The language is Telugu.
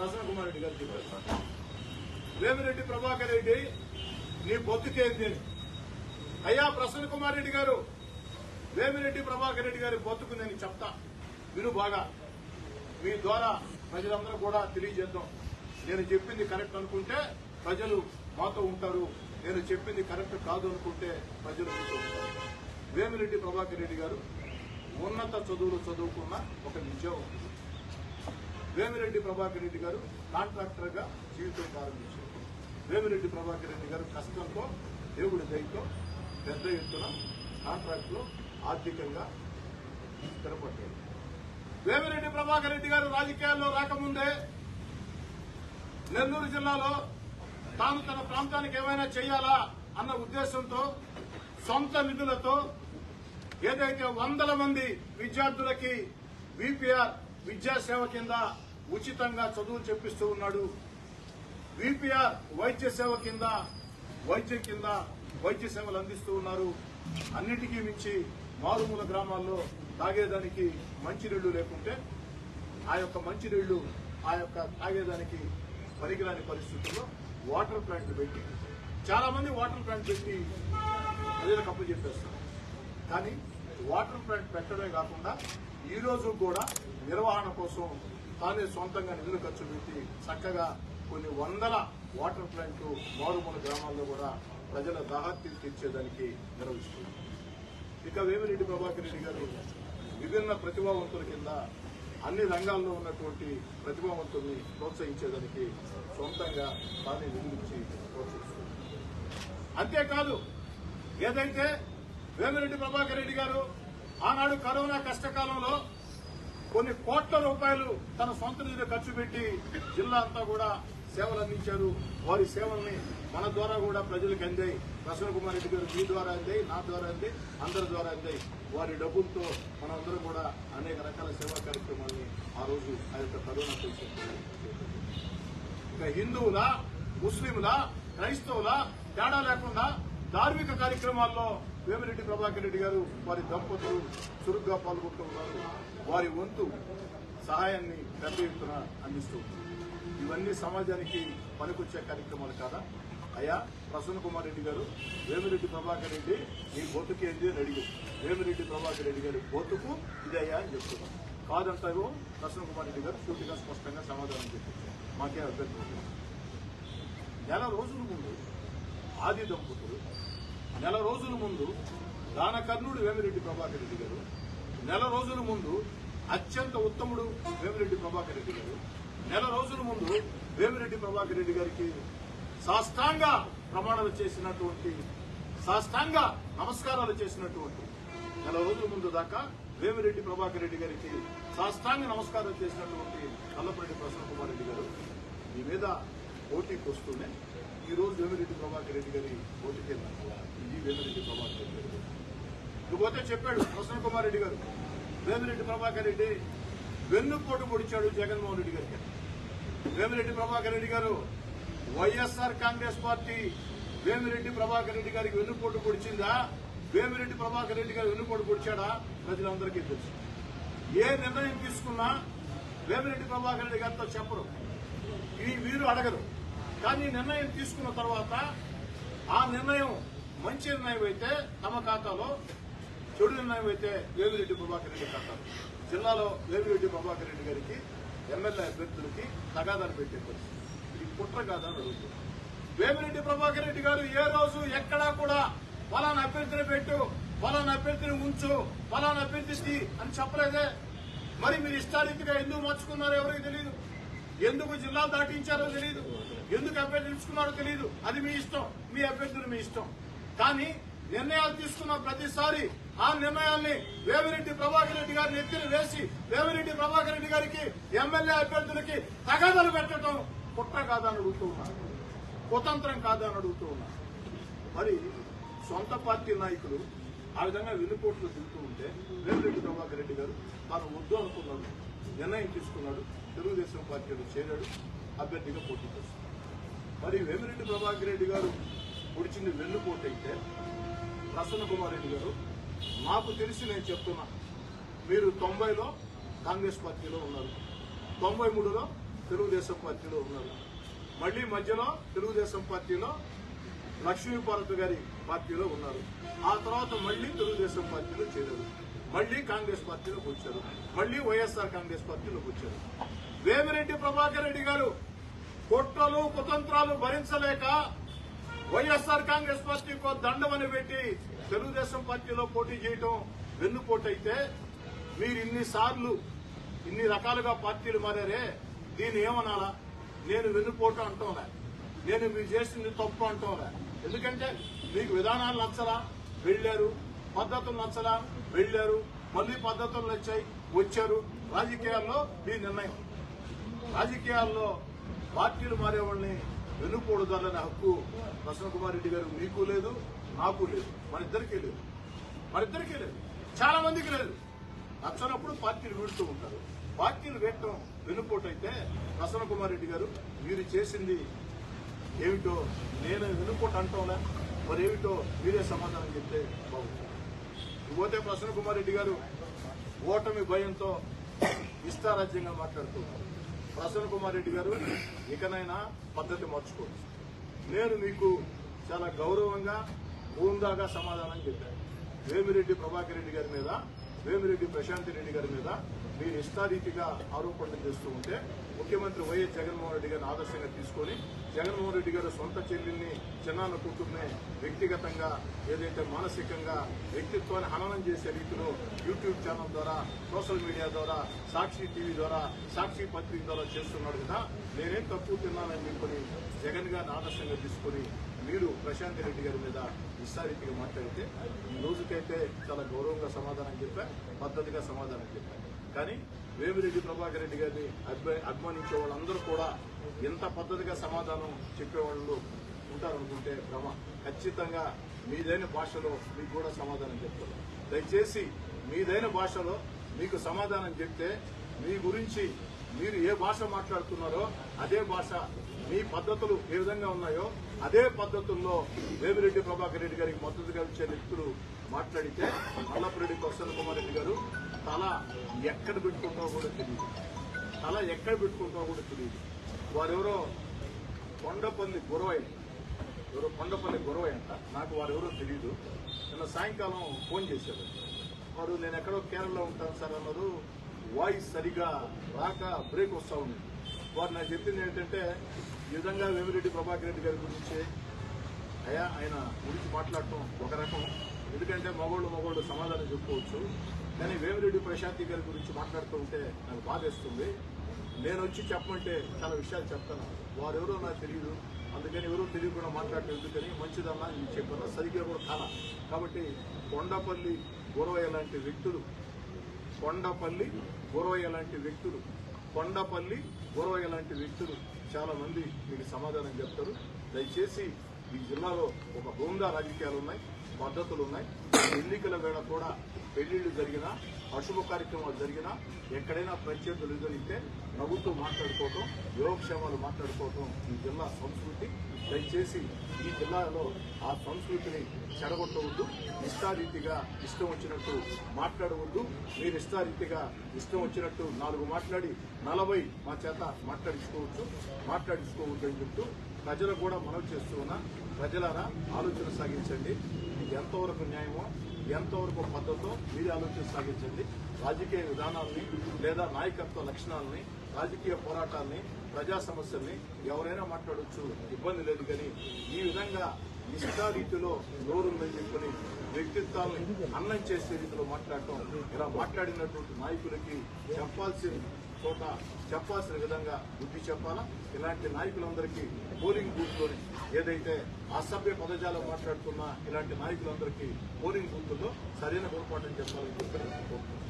ప్రసన్న కుమార్ రెడ్డి గారు చెప్పారు వేమిరెడ్డి ప్రభాకర్ రెడ్డి నీ బొత్తుకేంది అని. అయ్యా ప్రసన్న కుమార్ రెడ్డి గారు వేమిరెడ్డి ప్రభాకర్ రెడ్డి గారి బొత్తుకు నేను చెప్తా. విను బాగా. మీ ద్వారా ప్రజలందరూ కూడా తెలియజేద్దాం. నేను చెప్పింది కరెక్ట్ అనుకుంటే ప్రజలు మాతో ఉంటారు. నేను చెప్పింది కరెక్ట్ కాదు అనుకుంటే ప్రజలు మీతో ఉంటారు. వేమిరెడ్డి ప్రభాకర్ రెడ్డి గారు ఉన్నత చదువులు చదువుకున్న ఒక నిజం వేమిరెడ్డి ప్రభాకర్ రెడ్డి గారు కాంట్రాక్టర్గా జీవితం ప్రారంభించారు. వేమిరెడ్డి ప్రభాకర్ రెడ్డి గారు కష్టంతో దేవుడి దయతో పెద్ద ఎత్తున కాంట్రాక్ట్లో ఆర్థికంగా స్థిరపడ్డారు. వేమిరెడ్డి ప్రభాకర్ రెడ్డి గారు రాజకీయాల్లో రాకముందే నెల్లూరు జిల్లాలో తాను తన ప్రాంతానికి ఏమైనా చేయాలా అన్న ఉద్దేశంతో సొంత నిధులతో ఏదైతే వందల మంది విద్యార్థులకి బీపీఆర్ విద్యాసేవ కింద ఉచితంగా చదువులు చెప్పిస్తూ ఉన్నాడు. విపిఆర్ వైద్య సేవ కింద వైద్యం కింద వైద్య సేవలు అందిస్తూ ఉన్నారు. అన్నిటికీ మించి మారుమూల గ్రామాల్లో తాగేదానికి మంచినీళ్ళు లేకుంటే ఆ యొక్క మంచినీళ్ళు ఆ యొక్క తాగేదానికి పనికిరాని పరిస్థితుల్లో వాటర్ ప్లాంట్ పెట్టి చాలా మంది వాటర్ ప్లాంట్ పెట్టి ప్రజలకు అప్పు చెప్పేస్తారు కానీ వాటర్ ప్లాంట్ పెట్టడమే కాకుండా ఈ రోజు కూడా నిర్వహణ కోసం తానే సొంతంగా నిధులు ఖర్చు పెట్టి చక్కగా కొన్ని వందల వాటర్ ప్లాంట్లు మారుమూల గ్రామాల్లో కూడా ప్రజల దాహత్యం తీర్చేదానికి నిర్వహిస్తుంది ఇక వేమిరెడ్డి ప్రభాకర్ రెడ్డి గారు విభిన్న ప్రతిభావంతుల కింద అన్ని రంగాల్లో ఉన్నటువంటి ప్రతిభావంతుల్ని ప్రోత్సహించేదానికి సొంతంగా తానే నిధులిచ్చి ప్రోత్సహిస్తుంది అంతేకాదు ఏదైతే వేమిరెడ్డి ప్రభాకర్ రెడ్డి గారు ఆనాడు కరోనా కష్టకాలంలో కొన్ని కోట్ల రూపాయలు తన సొంత నిధులు ఖర్చు పెట్టి జిల్లా అంతా కూడా సేవలు అందించారు. వారి సేవల్ని మన ద్వారా కూడా ప్రజలకు అందాయి. ప్రసన్న కుమార్ రెడ్డి గారు మీ ద్వారా అందాయి నా ద్వారా అందాయి అందరి ద్వారా అందాయి. వారి డబ్బులతో మనందరం కూడా అనేక రకాల సేవా కార్యక్రమాల్ని ఆ రోజు ఆ యొక్క కరోనా ఇంకా ఇక హిందువుల ముస్లింల క్రైస్తవుల తేడా లేకుండా ధార్మిక కార్యక్రమాల్లో వేమిరెడ్డి ప్రభాకర్ రెడ్డి గారు వారి దంపతులు చురుగ్గా పాల్గొంటూ ఉన్నారు వారి వంతు సహాయాన్ని పెద్ద ఎత్తున అందిస్తూ ఇవన్నీ సమాజానికి పనికొచ్చే కార్యక్రమాలు కాదా? అయ్యా ప్రసన్న కుమార్ రెడ్డి గారు వేమిరెడ్డి ప్రభాకర్ రెడ్డి నీ బొత్తుకి ఏంది అని అడిగి వేమిరెడ్డి ప్రభాకర్ రెడ్డి గారి బొత్తుకు ఇదయ్యా అని చెప్తున్నారు. కాదంటారు ప్రసన్న కుమార్ రెడ్డి గారు పూర్తిగా స్పష్టంగా సమాధానం చెప్పారు. మాకే అభ్యర్థి నెల రోజుల ముందు ఆది దంపతులు నెల రోజుల ముందు దానకర్ణుడు వేమిరెడ్డి ప్రభాకర్ రెడ్డి గారు నెల రోజుల ముందు అత్యంత ఉత్తముడు వేమిరెడ్డి ప్రభాకర్ రెడ్డి గారు నెల రోజుల ముందు వేమిరెడ్డి ప్రభాకర్ రెడ్డి గారికి సాష్టాంగ ప్రమాణాలు చేసినటువంటి సాష్టాంగ నమస్కారాలు చేసినటువంటి నెల రోజుల ముందు దాకా వేమిరెడ్డి ప్రభాకర్ రెడ్డి గారికి సాష్టాంగ నమస్కారం చేసినటువంటి నల్లపరెడ్డి ప్రసన్న కుమార్ రెడ్డి గారు ఈ మీద పోటీకి వస్తూనే ఈ రోజు వేమిరెడ్డి ప్రభాకర్ రెడ్డి గారి పోటీకి ఇది వేమిరెడ్డి ప్రభాకర్ రెడ్డి గారు. ఇకపోతే చెప్పాడు ప్రసన్న కుమార్ రెడ్డి గారు. వేమిరెడ్డి ప్రభాకర్ రెడ్డి వెన్నుపోటు పొడిచాడు జగన్మోహన్ రెడ్డి గారికి. వేమిరెడ్డి ప్రభాకర్ రెడ్డి గారు వైఎస్ఆర్ కాంగ్రెస్ పార్టీ వేమిరెడ్డి ప్రభాకర్ రెడ్డి గారికి వెన్నుపోటు పొడిచిందా? వేమిరెడ్డి ప్రభాకర్ రెడ్డి గారు వెన్నుపోటు పొడిచాడా? ప్రజలందరికీ తెలుసు. ఏ నిర్ణయం తీసుకున్నా వేమిరెడ్డి ప్రభాకర్ రెడ్డి గారితో చెప్పరు. ఈ వీరు అడగరు. కానీ నిర్ణయం తీసుకున్న తర్వాత ఆ నిర్ణయం మంచి నిర్ణయం అయితే తమ ఖాతాలో చెడు నిర్ణయం అయితే వేమిరెడ్డి ప్రభాకర్ రెడ్డి ఖాతాలో. జిల్లాలో వేమిరెడ్డి ప్రభాకర్ రెడ్డి గారికి ఎమ్మెల్యే అభ్యర్థులకి తగాదాలు పెట్టే పరిస్థితి. ఇది కుట్ర కాదని అడుగుతుంది వేమిరెడ్డి ప్రభాకర్ రెడ్డి గారు ఏ రోజు ఎక్కడా కూడా ఫలానా అభ్యర్థిని పెట్టు ఫలానా అభ్యర్థిని ఉంచు ఫలానా అభ్యర్థి అని చెప్పలేదే. మరి మీరు ఇష్టారీతిగా ఎందుకు మార్చుకున్నారో ఎవరికి తెలియదు ఎందుకు జిల్లా దాటించారో తెలియదు ఎందుకు అభ్యర్థి ఎంచుకున్నారో తెలియదు అది మీ ఇష్టం. మీ అభ్యర్థులు మీ ఇష్టం. కానీ నిర్ణయాలు తీసుకున్న ప్రతిసారి ఆ నిర్ణయాన్ని వేమిరెడ్డి ప్రభాకర్ రెడ్డి గారిని ఎత్తిన వేసి వేమిరెడ్డి ప్రభాకర్ రెడ్డి గారికి ఎమ్మెల్యే అభ్యర్థులకి తగాదలు పెట్టడం కుట్ర కాదని అడుగుతూ ఉన్నారు. కుతంత్రం కాదని అడుగుతూ ఉన్నారు. మరి సొంత పార్టీ నాయకులు ఆ విధంగా వెన్నుపోట్లు తింటూ ఉంటే వేమిరెడ్డి ప్రభాకర్ రెడ్డి గారు తాను వద్దు అనుకున్నాడు నిర్ణయం తీసుకున్నాడు తెలుగుదేశం పార్టీలో చేరాడు అభ్యర్థిగా పోటీ చేస్తున్నాడు మరి వేమిరెడ్డి ప్రభాకర్ రెడ్డి గారు పొడిచింది వెన్నుపోటు అయితే ప్రసన్న కుమార్ రెడ్డి గారు నాకు తెలిసి నేను చెప్తున్నా మీరు తొంభైలో కాంగ్రెస్ పార్టీలో ఉన్నారు తొంభై మూడులో తెలుగుదేశం పార్టీలో ఉన్నారు మళ్ళీ మధ్యలో తెలుగుదేశం పార్టీలో లక్ష్మీపార్వతి గారి పార్టీలో ఉన్నారు ఆ తర్వాత మళ్ళీ తెలుగుదేశం పార్టీలో చేరారు మళ్ళీ కాంగ్రెస్ పార్టీలోకి వచ్చారు మళ్ళీ వైఎస్ఆర్ కాంగ్రెస్ పార్టీలోకి వచ్చారు. వేమిరెడ్డి ప్రభాకర్ రెడ్డి గారు కుట్రలు కుతంత్రాలు భరించలేక వైఎస్ఆర్ కాంగ్రెస్ పార్టీకి దండమని పెట్టి తెలుగుదేశం పార్టీలో పోటీ చేయటం వెన్నుపోటైతే మీరు ఇన్నిసార్లు ఇన్ని రకాలుగా పార్టీలు మారారే దీన్ని ఏమనాలా? నేను వెన్నుపోటు అంటోలే నేను మీరు చేసింది తప్పు అంటోలే ఎందుకంటే మీకు విధానాలు నచ్చలా? వెళ్ళారు. పద్ధతులు నచ్చలా? వెళ్ళారు. మళ్ళీ పద్ధతులు నచ్చాయి. వచ్చారు. రాజకీయాల్లో మీ నిర్ణయం. రాజకీయాల్లో పార్టీలు మారే వాళ్ళని వెన్నుపోడుదాలనే హక్కు ప్రసన్న కుమార్ రెడ్డి గారు మీకు లేదు నాకు లేదు మన ఇద్దరికీ లేదు. మన ఇద్దరికీ లేదు. చాలా మందికి లేదు. నచ్చనప్పుడు పార్టీలు వీడుతూ ఉంటారు. పార్టీలు వేయటం వెన్నుపోటు ప్రసన్న కుమార్ రెడ్డి గారు మీరు చేసింది ఏమిటో నేను వెనుకోట అంటాంలే మరి ఏమిటో మీరే సమాధానం చెప్తే బాగుంటుంది. పోతే ప్రసన్న కుమార్ రెడ్డి గారు ఓటమి భయంతో ఇష్టారాజ్యంగా మాట్లాడుతున్నారు ప్రసన్న కుమార్ రెడ్డి గారు ఇకనైనా పద్ధతి మార్చుకోండి. నేను మీకు చాలా గౌరవంగా భూందాగా సమాధానం చెప్పాను. వేమిరెడ్డి ప్రభాకర్ రెడ్డి గారి మీద వేమిరెడ్డి ప్రశాంతి రెడ్డి గారి మీద మీరు ఇష్టారీతిగా ఆరోపణలు చేస్తూ ఉంటే ముఖ్యమంత్రి వైఎస్ జగన్మోహన్ రెడ్డి గారిని ఆదర్శంగా తీసుకొని జగన్మోహన్ రెడ్డి గారు సొంత చెల్లెల్ని చిన్నాన్న కూతుర్ని వ్యక్తిగతంగా ఏదైతే మానసికంగా వ్యక్తిత్వాన్ని హననం చేసే రీతిలో యూట్యూబ్ ఛానల్ ద్వారా సోషల్ మీడియా ద్వారా సాక్షి టీవీ ద్వారా సాక్షి పత్రిక ద్వారా చేస్తున్నాడు కదా నేనేం తక్కువ తిన్నానని చెప్పని జగన్ గారిని ఆదర్శంగా తీసుకొని మీరు ప్రశాంత్ రెడ్డి గారి మీద విస్తారీతిగా మాట్లాడితే ఈ రోజుకైతే చాలా గౌరవంగా సమాధానం చెప్పా పద్ధతిగా సమాధానం చెప్పాను కానీ వేమిరెడ్డి ప్రభాకర్ రెడ్డి గారిని అభిమా- అభిమానించే వాళ్ళందరూ కూడా ఎంత పద్ధతిగా సమాధానం చెప్పేవాళ్ళు ఉంటారనుకుంటే భ్రమ ఖచ్చితంగా మీదైన భాషలో మీకు కూడా సమాధానం చెప్తారు దయచేసి మీదైన భాషలో మీకు సమాధానం చెప్తే మీ గురించి మీరు ఏ భాష మాట్లాడుతున్నారో అదే భాష మీ పద్ధతులు ఏ విధంగా ఉన్నాయో అదే పద్ధతుల్లో వేమిరెడ్డి ప్రభాకర్ రెడ్డి గారికి మద్దతుగా ఇచ్చే వ్యక్తులు మాట్లాడితే మల్లపురెడ్డి ప్రసన్న కుమార్ రెడ్డి గారు తల ఎక్కడ పెట్టుకుంటారో కూడా తెలియదు తల ఎక్కడ పెట్టుకుంటారో కూడా తెలియదు వారెవరో కొండపల్లి గురవయ్య. ఎవరో కొండపల్లి గురవయ్య అంట. నాకు వారెవరో తెలియదు నిన్న సాయంకాలం ఫోన్ చేశారు. వారు నేను ఎక్కడో కేరళలో ఉంటాను సార్ అన్నారు. వాయిస్ సరిగా రాక బ్రేక్ వస్తూ ఉంది. వారు నాకు చెప్పింది ఏంటంటే నిజంగా విధంగా వేమిరెడ్డి ప్రభాకర్ రెడ్డి గారి గురించి అయ్యా ఆయన గురించి మాట్లాడటం ఒక రకం. ఎందుకంటే మగోళ్ళు మగోళ్ళు సమాధానం చెప్పుకోవచ్చు. కానీ వేమిరెడ్డి ప్రశాంతి గారి గురించి మాట్లాడుతూ ఉంటే నాకు బాధేస్తుంది. నేను వచ్చి చెప్పమంటే చాలా విషయాలు చెప్తాను. వారు ఎవరో నాకు తెలియదు అందుకని ఎవరో తెలియకుండా మాట్లాడటం ఎందుకని మంచిదన్నా ఇది చెప్పాను సరిగ్గా కూడా కాల. కాబట్టి కొండపల్లి గురవయ్య లాంటి వ్యక్తులు కొండపల్లి గురవయ్య లాంటి వ్యక్తులు కొండపల్లి గురవయ్య లాంటి వ్యక్తులు చాలా మంది మీకు సమాధానం చెప్తారు. దయచేసి ఈ జిల్లాలో ఒక బృందా రాజకీయాలు ఉన్నాయి పద్ధతులు ఉన్నాయి. ఎన్నికల వేళ కూడా పెళ్ళిళ్ళు జరిగినా అశుభ కార్యక్రమాలు జరిగినా ఎక్కడైనా ప్రత్యర్థులు జరిగితే నవ్వుతూ మాట్లాడుకోవటం యోగక్షేమాలు మాట్లాడుకోవటం ఈ జిల్లా సంస్కృతి. దయచేసి ఈ జిల్లాలో ఆ సంస్కృతిని చెడగొట్టవద్దు ఇష్టారీతిగా ఇష్టం వచ్చినట్టు మాట్లాడవద్దు. మీరు ఇష్టారీతిగా ఇష్టం వచ్చినట్టు నాలుగు మాట్లాడి నలభై మా చేత మాట్లాడించుకోవచ్చు మాట్లాడించుకోవద్దు అని చెప్తూ ప్రజలకు కూడా మనవి చేస్తూ ఉన్నా ప్రజలారా ఆలోచన సాగించండి. ఎంతవరకు న్యాయమో ఎంతవరకు పద్ధతో మీరు ఆలోచన సాగించండి. రాజకీయ విధానాల్ని లేదా నాయకత్వ లక్షణాలని రాజకీయ పోరాటాల్ని ప్రజా సమస్యల్ని ఎవరైనా మాట్లాడొచ్చు. ఇబ్బంది లేదు కానీ ఈ విధంగా ఇష్టారీతిలో నోరుందని చెప్పుకుని వ్యక్తిత్వాలను అన్నం చేసే రీతిలో మాట్లాడటం ఇలా మాట్లాడినటువంటి నాయకులకి చెప్పాల్సిన చోట చెప్పాల్సిన విధంగా బుద్ధి చెప్పాలా? ఇలాంటి నాయకులందరికీ పోలింగ్ బూత్ ఏదైతే అసభ్య పదజాలం మాట్లాడుతున్న ఇలాంటి నాయకులందరికీ పోలింగ్ బూత్లో సరైన పొరపాటు చెప్పాలని చెప్పి